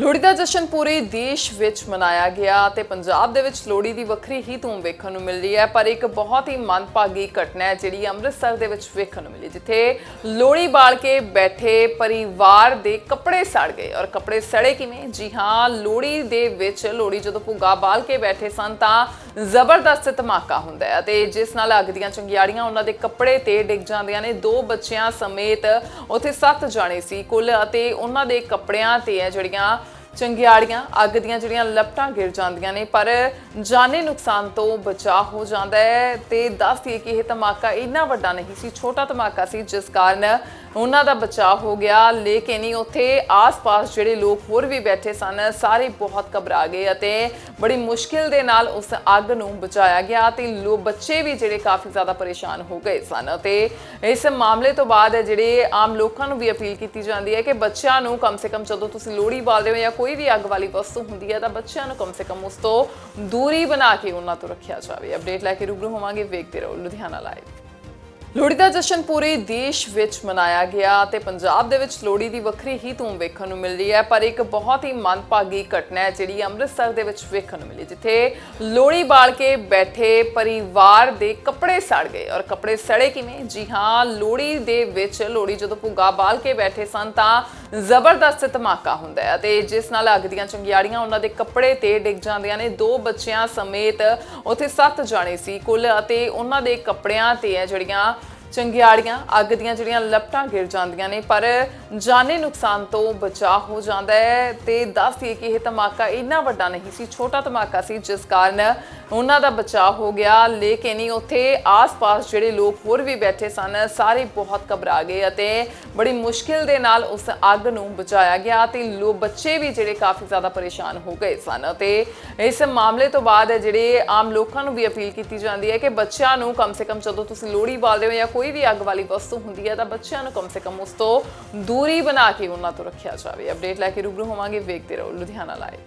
ਲੋਹੜੀ ਦਾ ਜਸ਼ਨ ਪੂਰੇ ਦੇਸ਼ ਵਿੱਚ ਮਨਾਇਆ ਗਿਆ ਤੇ ਪੰਜਾਬ ਦੇ ਵਿੱਚ ਲੋਹੜੀ ਦੀ ਵੱਖਰੀ ਹੀ ਧੂਮ ਵੇਖਣ ਨੂੰ ਮਿਲ ਰਹੀ ਹੈ, ਪਰ ਇੱਕ ਬਹੁਤ ਹੀ ਮੰਦਭਾਗੀ ਘਟਨਾ ਹੈ ਜਿਹੜੀ ਅੰਮ੍ਰਿਤਸਰ ਦੇ ਵਿੱਚ ਵੇਖਣ ਨੂੰ ਮਿਲੀ, ਜਿੱਥੇ ਲੋਹੜੀ ਬਾਲ ਕੇ ਬੈਠੇ ਪਰਿਵਾਰ ਦੇ ਕੱਪੜੇ ਸੜ ਗਏ ਔਰ ਕੱਪੜੇ ਸੜੇ ਕਿਵੇਂ? ਜੀ ਹਾਂ, ਲੋਹੜੀ ਦੇ ਵਿੱਚ ਲੋਹੜੀ ਜਦੋਂ ਭੁੱਗਾ ਬਾਲ ਕੇ ਬੈਠੇ ਸਨ ਤਾਂ ਜ਼ਬਰਦਸਤ ਧਮਾਕਾ ਹੁੰਦਾ ਹੈ ਅਤੇ ਜਿਸ ਨਾਲ ਅੱਗ ਦੀਆਂ ਚੰਗਿਆੜੀਆਂ ਉਹਨਾਂ ਦੇ ਕੱਪੜੇ ਤੇ ਡਿੱਗ ਜਾਂਦੀਆਂ ਨੇ। ਦੋ ਬੱਚਿਆਂ ਸਮੇਤ ਉੱਥੇ ਸੱਤ ਜਾਣੇ ਸੀ ਕੁੱਲ ਅਤੇ ਉਹਨਾਂ ਦੇ ਕੱਪੜਿਆਂ ਤੇ ਹੈ ਜਿਹੜੀਆਂ ਚੰਗਿਆੜੀਆਂ ਅੱਗ ਦੀਆਂ ਜਿਹੜੀਆਂ ਲਪਟਾਂ ਗਿਰ ਜਾਂਦੀਆਂ ਨੇ, ਪਰ ਜਾਨੀ ਨੁਕਸਾਨ ਤੋਂ ਬਚਾਅ ਹੋ ਜਾਂਦਾ ਹੈ ਤੇ ਦੱਸ ਦਈਏ ਕਿ ਇਹ ਧਮਾਕਾ ਇੰਨਾ ਵੱਡਾ ਨਹੀਂ ਸੀ, ਛੋਟਾ ਧਮਾਕਾ ਸੀ, ਜਿਸ ਕਾਰਨ ਉਹਨਾਂ ਦਾ ਬਚਾਅ ਹੋ ਗਿਆ, ਲੇਕਿਨ ਹੀ ਉੱਥੇ ਆਸ-ਪਾਸ ਜਿਹੜੇ ਲੋਕ ਹੋਰ ਵੀ ਬੈਠੇ ਸਨ, ਸਾਰੇ ਬਹੁਤ ਘਬਰਾ ਗਏ ਅਤੇ ਬੜੀ ਮੁਸ਼ਕਿਲ ਦੇ ਨਾਲ ਉਸ ਅੱਗ ਨੂੰ ਬਚਾਇਆ ਗਿਆ ਤੇ ਲੋ, ਬੱਚੇ ਵੀ ਜਿਹੜੇ ਕਾਫੀ ਜ਼ਿਆਦਾ ਪਰੇਸ਼ਾਨ ਹੋ ਗਏ ਸਨ ਤੇ ਇਸ ਮਾਮਲੇ ਤੋਂ ਬਾਅਦ ਜਿਹੜੇ ਆਮ ਲੋਕਾਂ ਨੂੰ ਵੀ ਅਪੀਲ ਕੀਤੀ ਜਾਂਦੀ ਹੈ ਕਿ ਬੱਚਿਆਂ ਨੂੰ ਕਮ ਸੇ ਕਮ ਜਦੋਂ ਤੁਸੀਂ ਲੋਹੜੀ ਬਾਲਦੇ ਹੋ ਜਾਂ ਕੋਈ ਵੀ ਅੱਗ ਵਾਲੀ ਵਸਤੂ ਹੁੰਦੀ ਹੈ ਤਾਂ ਬੱਚਿਆਂ ਨੂੰ ਕਮ ਸੇ ਕਮ ਉਸ ਤੋਂ ਦੂਰੀ ਬਣਾ ਕੇ ਉਹਨਾਂ ਤੋਂ ਰੱਖਿਆ ਜਾਵੇ। ਅਪਡੇਟ ਲੈ ਕੇ ਰੂਬਰੂ ਹੋਵਾਂਗੇ, ਵੇਖਦੇ ਰਹੋ ਲੁਧਿਆਣਾ ਲਾਈਵ ਲੋਹੜੀ ਦਾ ਜਸ਼ਨ ਪੂਰੇ ਦੇਸ਼ ਵਿੱਚ ਮਨਾਇਆ ਗਿਆ ਤੇ ਪੰਜਾਬ ਦੇ ਵਿੱਚ ਲੋਹੜੀ ਦੀ ਵੱਖਰੀ ਹੀ ਧੂਮ ਵੇਖਣ ਨੂੰ ਮਿਲ ਰਹੀ ਹੈ, ਪਰ ਇੱਕ ਬਹੁਤ ਹੀ ਮੰਦਭਾਗੀ ਘਟਨਾ ਹੈ ਜਿਹੜੀ ਅੰਮ੍ਰਿਤਸਰ ਦੇ ਵਿੱਚ ਵੇਖਣ ਨੂੰ ਮਿਲੀ, ਜਿੱਥੇ ਲੋਹੜੀ ਬਾਲ ਕੇ ਬੈਠੇ ਪਰਿਵਾਰ ਦੇ ਕੱਪੜੇ ਸੜ ਗਏ। ਔਰ ਕੱਪੜੇ ਸੜੇ ਕਿਵੇਂ? ਜੀ ਹਾਂ, ਲੋਹੜੀ ਦੇ ਵਿੱਚ ਲੋਹੜੀ ਜਦੋਂ ਭੁੱਗਾ ਬਾਲ ਕੇ ਬੈਠੇ ਸਨ ਤਾਂ ਜ਼ਬਰਦਸਤ ਧਮਾਕਾ ਹੁੰਦਾ ਹੈ ਅਤੇ ਜਿਸ ਨਾਲ ਅੱਗ ਦੀਆਂ ਚੰਗਿਆੜੀਆਂ ਉਹਨਾਂ ਦੇ ਕੱਪੜੇ ਤੇ ਡਿੱਗ ਜਾਂਦੀਆਂ ਨੇ। ਦੋ ਬੱਚਿਆਂ ਸਮੇਤ ਉੱਥੇ ਸੱਤ ਜਾਣੇ ਸੀ ਕੁੱਲ ਅਤੇ ਉਹਨਾਂ ਦੇ ਕੱਪੜਿਆਂ ਤੇ ਹੈ ਜਿਹੜੀਆਂ ਚੰਗਿਆੜੀਆਂ, ਅੱਗ ਦੀਆਂ ਜਿਹੜੀਆਂ ਲਪਟਾਂ ਗਿਰ ਜਾਂਦੀਆਂ ਨੇ। ਪਰ ਜਾਨੀ ਨੁਕਸਾਨ ਤੋਂ ਬਚਾਅ ਹੋ ਜਾਂਦਾ ਹੈ ਤੇ ਦੱਸ ਦਈਏ ਕਿ ਇਹ ਧਮਾਕਾ ਇੰਨਾ ਵੱਡਾ ਨਹੀਂ ਸੀ, ਛੋਟਾ ਧਮਾਕਾ ਸੀ, ਜਿਸ ਕਾਰਨ ਉਹਨਾਂ ਦਾ ਬਚਾਅ ਹੋ ਗਿਆ, ਲੇਕਿਨ ਹੀ ਉੱਥੇ ਆਸ-ਪਾਸ ਜਿਹੜੇ ਲੋਕ ਹੋਰ ਵੀ ਬੈਠੇ ਸਨ, ਸਾਰੇ ਬਹੁਤ ਘਬਰਾ ਗਏ ਅਤੇ ਬੜੀ ਮੁਸ਼ਕਿਲ ਦੇ ਨਾਲ ਉਸ ਅੱਗ ਨੂੰ ਬਚਾਇਆ ਗਿਆ ਤੇ ਲੋ, ਬੱਚੇ ਵੀ ਜਿਹੜੇ ਕਾਫੀ ਜ਼ਿਆਦਾ ਪਰੇਸ਼ਾਨ ਹੋ ਗਏ ਸਨ ਤੇ ਇਸ ਮਾਮਲੇ ਤੋਂ ਬਾਅਦ ਜਿਹੜੇ ਆਮ ਲੋਕਾਂ ਨੂੰ ਵੀ ਅਪੀਲ ਕੀਤੀ ਜਾਂਦੀ ਹੈ ਕਿ ਬੱਚਿਆਂ ਨੂੰ ਕਮ ਸੇ ਕਮ ਜਦੋਂ ਤੁਸੀਂ ਲੋਹੜੀ ਬਾਲਦੇ ਹੋ ਜਾਂ ਕੋਈ ਵੀ ਅੱਗ ਵਾਲੀ ਵਸਤੂ ਹੁੰਦੀ ਹੈ ਤਾਂ ਬੱਚਿਆਂ ਨੂੰ ਕਮ ਸੇ ਕਮ ਉਸ ਤੋਂ ਦੂਰੀ ਬਣਾ ਕੇ ਉਹਨਾਂ ਤੋਂ ਰੱਖਿਆ ਜਾਵੇ। ਅਪਡੇਟ ਲੈ ਕੇ ਰੂਬਰੂ ਹੋਵਾਂਗੇ, ਵੇਖਦੇ ਰਹੋ ਲੁਧਿਆਣਾ ਲਾਈਵ